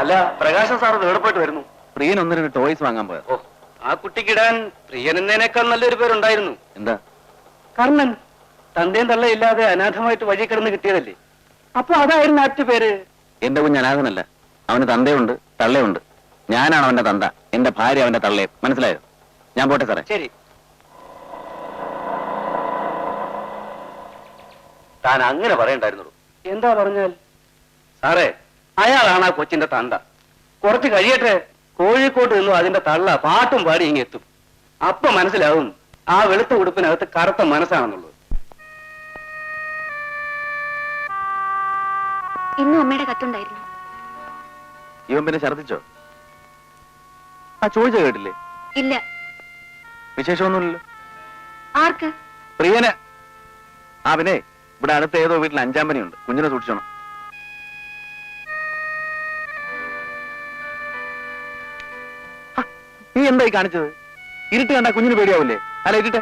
അല്ല പ്രകാശം സാർ വേർപെട്ട് വരുന്നു. പ്രിയൻ ഒന്ന് രണ്ട് ടോയ്സ് വാങ്ങാൻ പോയത് ഓ ആ കുട്ടിക്കിടാൻ പ്രിയൻ എന്നതിനേക്കാൾ നല്ലൊരു പേരുണ്ടായിരുന്നു. എന്താ? കർണൻ തന്തയും തള്ളയില്ലാതെ അനാഥമായിട്ട് വഴി കിടന്ന് കിട്ടിയതല്ലേ? അപ്പൊ അതായിരുന്നു ആറ്റു പേര്? എന്റെ കുഞ്ഞ് അനാഥനല്ല. അവന് തന്തയുണ്ട് തള്ളയുണ്ട്. ഞാനാണ് അവന്റെ തന്ത. എന്റെ ഭാര്യ അവന്റെ തള്ളയെ. മനസ്സിലായോ? ഞാൻ പോട്ടെ സാറേ. ശരി. താൻ അങ്ങനെ പറയണ്ടായിരുന്നുള്ളൂ എന്താ പറഞ്ഞാൽ? സാറേ അയാളാണ് ആ കൊച്ചിന്റെ തന്ത. കുറച്ച് കഴിയട്ടെ കോഴിക്കോട്ട് നിന്നും അതിന്റെ തള്ള പാട്ടും പാടി ഇങ്ങ് എത്തും. അപ്പൊ മനസ്സിലാവും ആ വെളുത്ത ഉടുപ്പിനകത്ത് കറുത്ത മനസ്സാണെന്നുള്ളത്. ഇന്നും അമ്മയുടെ കത്തുണ്ടായിരുന്നു. ഇവൻ പിന്നെ ഛർദിച്ചോ ആ ചോദിച്ച കേട്ടില്ലേ? ഇല്ല. വിശേഷമൊന്നുമില്ലല്ലോ. ആർക്ക്? പ്രിയന്. ആ പിന്നെ ഇവിടെ അടുത്ത ഏതോ വീട്ടിൽ അഞ്ചാമ്പനിയുണ്ട് കുഞ്ഞിനെ സൂക്ഷിച്ചോണം. എന്തായി കാണിച്ചത്? ഇരുട്ട് കണ്ട കുഞ്ഞിന് പേടിയാവില്ലേ അല്ല ഇരുട്ടെ.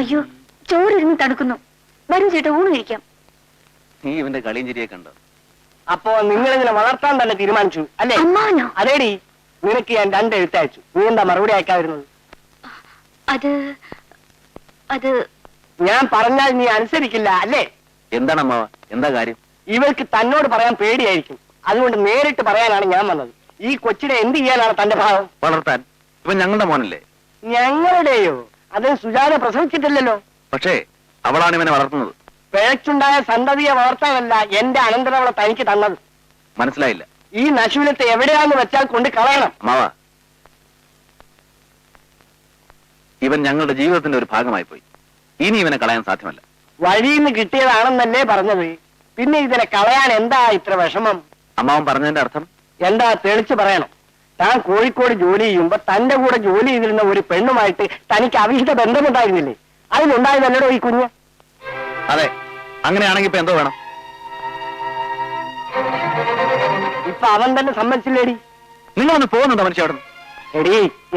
അയ്യോ ചോറിരുന്ന് തണുക്കുന്നു. വരും ചേട്ടാ ഊണ് കഴിക്കാം. നീ ഇവന്റെ കളിയും ചിരിയെ കണ്ടോ? അപ്പോ നിങ്ങൾ ഇങ്ങനെ വളർത്താൻ തന്നെ തീരുമാനിച്ചു അല്ലേ? അതേടി നിനക്ക് ഞാൻ രണ്ട് എഴുത്തയച്ചു. നീ എന്താ മറുപടി അയക്കാതിരുന്നത്? അത് അത് ഞാൻ പറഞ്ഞാൽ നീ അനുസരിക്കില്ല അല്ലേ? എന്താണ് അമ്മാവ? എന്താ കാര്യം? ഇവൾക്ക് തന്നോട് പറയാൻ പേടിയായിരിക്കും. അതുകൊണ്ട് നേരിട്ട് പറയാനാണ് ഞാൻ വന്നത്. ഈ കൊച്ചിനെ എന്ത് ചെയ്യാനാണ് തന്റെ ഭാവം? വളർത്താൻ. ഇപ്പൊ ഞങ്ങളുടെ മോനല്ലേ? ഞങ്ങളുടെയോ? അത് സുജാത പ്രസവിച്ചിട്ടില്ലല്ലോ. പക്ഷേ അവളാണ് ഇവനെ വളർത്തുന്നത്. പിഴച്ചുണ്ടായ സന്തതിയെ വളർത്താനല്ല എന്റെ അനന്തരവളെ തനിക്ക് തന്നത്. മനസ്സിലായില്ല. ഈ നശൂലത്തെ എവിടെയാന്ന് വെച്ചാൽ കൊണ്ട് കളയണം. അമ്മാവ ഇവൻ ഞങ്ങളുടെ ജീവിതത്തിന്റെ ഒരു ഭാഗമായി പോയി. ഇനി ഇവനെ കളയാൻ സാധ്യമല്ല. വഴിയിൽ നിന്ന് കിട്ടിയതാണെന്നല്ലേ പറഞ്ഞത്. പിന്നെ ഇതിനെ കളയാൻ എന്താ ഇത്ര വിഷമം? അമ്മാവൻ പറഞ്ഞതിന്റെ അർത്ഥം? എന്താ തെളിച്ച് പറയണം. താൻ കോഴിക്കോട് ജോലി ചെയ്യുമ്പോ തന്റെ കൂടെ ജോലി ചെയ്തിരുന്ന ഒരു പെണ്ണുമായിട്ട് തനിക്ക് അവിഹിത ബന്ധമുണ്ടായിരുന്നില്ലേ? അതിലുണ്ടായതല്ലോ ഈ കുഞ്ഞ്? അതെ അങ്ങനെയാണെങ്കിൽ ഇപ്പൊ എന്തോ വേണം. ഇപ്പൊ അവൻ തന്നെ സമ്മതിച്ചില്ലേടി? നിങ്ങളൊന്ന് പോകുന്നുണ്ടോ മനുഷ്യ അവിടെ എടി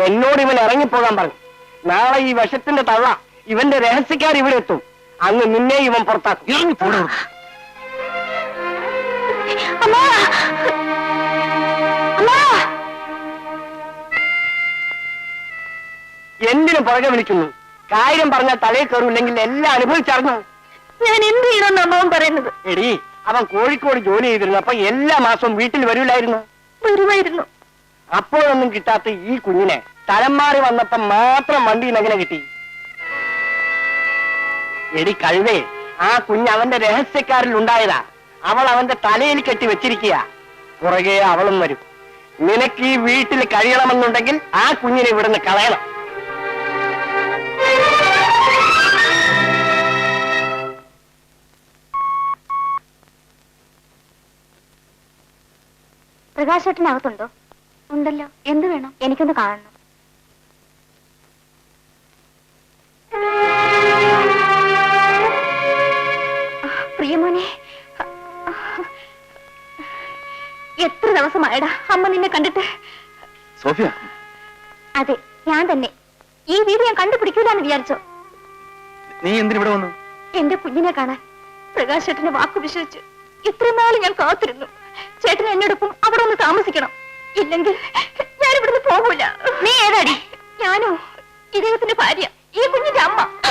എന്നോട് ഇവൻ ഇറങ്ങിപ്പോകാൻ പറഞ്ഞു. നാളെ ഈ വിഷത്തിന്റെ തള്ള ഇവന്റെ രഹസ്യക്കാർ ഇവിടെ എത്തും. അന്ന് നിന്നെ ഇവൻ പുറത്താക്കും. ഇറങ്ങി എന്തിനു പുറകെ വിളിക്കുന്നു? കാര്യം പറഞ്ഞാൽ തലയിൽ കയറൂല്ലെങ്കിൽ എല്ലാം അനുഭവിച്ചറിഞ്ഞു ഞാൻ എന്ത് ചെയ്യണമെന്ന് അമ്മാവൻ പറയുന്നത്? എടി അവൻ കോഴിക്കോട് ജോലി ചെയ്തിരുന്നു. അപ്പൊ എല്ലാ മാസവും വീട്ടിൽ വരൂലായിരുന്നു വരുമായിരുന്നു അപ്പോഴൊന്നും കിട്ടാത്ത ഈ കുഞ്ഞിനെ തലം മാറി വന്നപ്പോ മാത്രം വണ്ടിയിൽ എങ്ങനെ കിട്ടി? എടി കഴിവേ ആ കുഞ്ഞ് അവന്റെ രഹസ്യക്കാരിൽ ഉണ്ടായതാ. അവൾ അവന്റെ തലയിൽ കെട്ടി വെച്ചിരിക്കുക പുറകെ അവളും വരും. നിനക്ക് ഈ വീട്ടിൽ കഴിയണമെന്നുണ്ടെങ്കിൽ ആ കുഞ്ഞിനെ ഇവിടുന്ന് കളയണം. പ്രകാശേട്ടനകത്തുണ്ടോ? ഉണ്ടല്ലോ. എന്ത് വേണം? എനിക്കൊന്ന് കാണണം. പ്രിയമോനെ. എത്ര ദിവസമായടാ അമ്മ നിന്നെ കണ്ടിട്ട്? സോഫിയ. അതെ ഞാൻ തന്നെ. ഈ വീട് ഞാൻ കണ്ടുപിടിക്കൂലെന്ന് വിചാരിച്ചോ. നീ എന്തിനിവിടെ വന്നു? എന്റെ കുഞ്ഞിനെ കാണാൻ പ്രകാശ് വാക്കു വാക്ക് വിശ്വസിച്ച് ഇത്രയും നാൾ ഞാൻ കാത്തിരുന്നു. ചേട്ടൻ എന്നോടൊപ്പം അവിടെ ഒന്ന് താമസിക്കണം. ഇല്ലെങ്കിൽ ഞാൻ ഇവിടുന്ന് പോകൂല. നീ ഏതാടി? ഞാനോ? ഇദ്ദേഹത്തിന്റെ ഭാര്യ. ഈ കുഞ്ഞിന്റെ അമ്മ.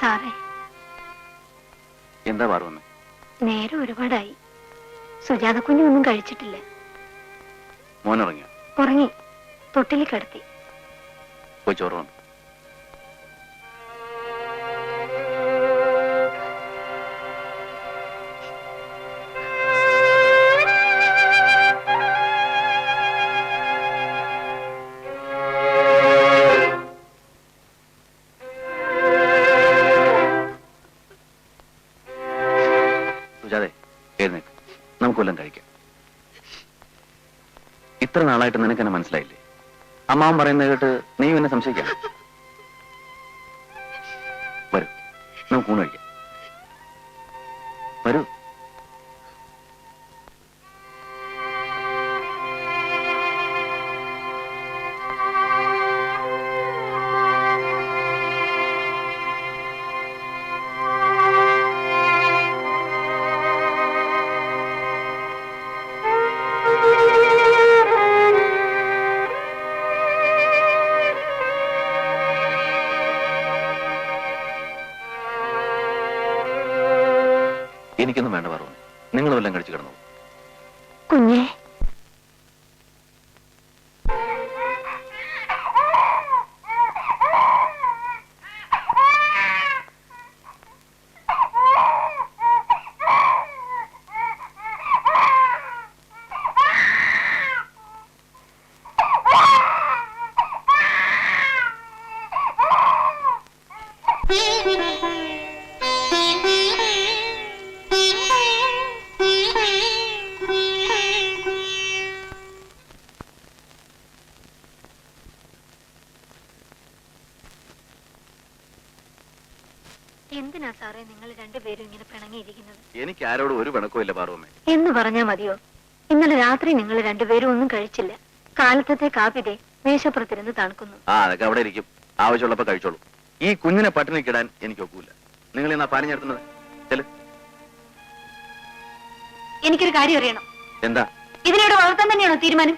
സാറേ. എന്താ പാർവന്ന് നേരെ ഒരുപാടായി. സുജാത കുഞ്ഞൊന്നും കഴിച്ചിട്ടില്ല. മോനുറങ്ങിയോ ഉറങ്ങി. തൊട്ടിലിൽ കിടത്തി. പോയി ചോറ് വന്നു സുജാതെ എഴുന്നേക്ക്. നമുക്ക് വല്ലതും കഴിക്കാം. ഇത്ര നാളായിട്ട് നിനക്ക് എന്നെ മനസ്സിലായില്ലേ? അമ്മാവൻ പറയുന്നത് കേട്ട് നീ എന്നെ സംശയിക്കാം. വരൂ നമുക്ക് ഊണ് കഴിക്കാം. നിങ്ങൾ വല്ലതും കഴിച്ചു കിടന്നു എന്തിനാ സാറേ നിങ്ങൾ രണ്ടുപേരും ഇങ്ങനെ പിണങ്ങിയിരിക്കുന്നത്? എനിക്ക് ആരോടും ഒരു പിണക്കവും ഇല്ല പാറുവമ്മേ എന്ന് പറഞ്ഞാ മതിയോ? ഇന്നലെ രാത്രി നിങ്ങൾ രണ്ടുപേരും ഒന്നും കഴിച്ചില്ല. കാലത്തെ കാപ്പിതെ മേശപ്പുറത്തിരുന്ന് തണുക്കുന്നു. ആ അതൊക്കെ അവിടെ ഇരിക്കും. ആവശ്യമുള്ളപ്പോ കഴിച്ചോളൂ. ഈ കുഞ്ഞിനെ പട്ടിണിക്കിടാൻ എനിക്ക് ഒക്കൂല. നിങ്ങൾ എന്നാ പാനി ചേർത്തുന്നത് ചെൽ എനിക്കൊരു കാര്യം അറിയണം. എന്താ? ഇതിനിവിടെ വളർത്താൻ തന്നെയാണോ തീരുമാനം?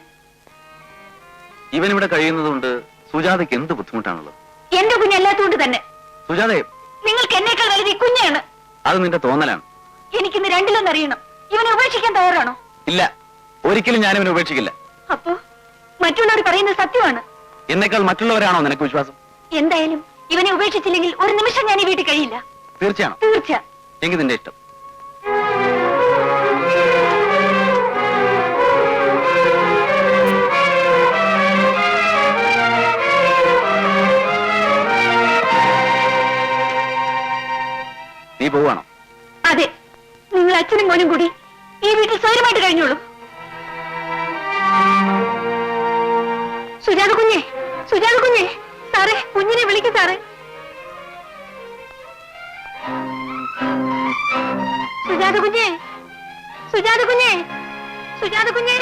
ഇവൻ ഇവിടെ കഴിയുന്നതുകൊണ്ട് സുജാതയ്ക്ക് എന്ത് ബുദ്ധിമുട്ടാണുള്ളത്? എന്റെ കുഞ്ഞല്ലാത്തോണ്ട് തന്നെ. സുജാതയെ നിങ്ങൾക്ക് എന്നേക്കാൾ വലുത് ഈ കുഞ്ഞാണ്. അത് നിന്റെ തോന്നലാണ്. എനിക്ക് എനിക്കിന്ന് രണ്ടിലൊന്നും അറിയണം. ഇവനെ ഉപേക്ഷിക്കാൻ തയ്യാറാണോ? ഇല്ല. ഒരിക്കലും ഞാൻ ഇവനെ ഉപേക്ഷിക്കില്ല. അപ്പോ മറ്റുള്ളവർ പറയുന്നത് സത്യമാണ്. എന്നേക്കാൾ മറ്റുള്ളവരാണോ നിനക്ക് വിശ്വാസം? എന്തായാലും ഇവനെ ഉപേക്ഷിച്ചില്ലെങ്കിൽ ഒരു നിമിഷം ഞാൻ ഈ വീട്ടിൽ കഴിയില്ല. തീർച്ചയാണോ? തീർച്ച എങ്കിൽ നിന്റെ ഇഷ്ടം. സുജാത കുഞ്ഞെ സുജാത കുഞ്ഞെ സാറേ കുഞ്ഞിനെ വിളിക്കും സാറേ. സുജാത കുഞ്ഞെ സുജാത കുഞ്ഞെ സുജാത കുഞ്ഞെ.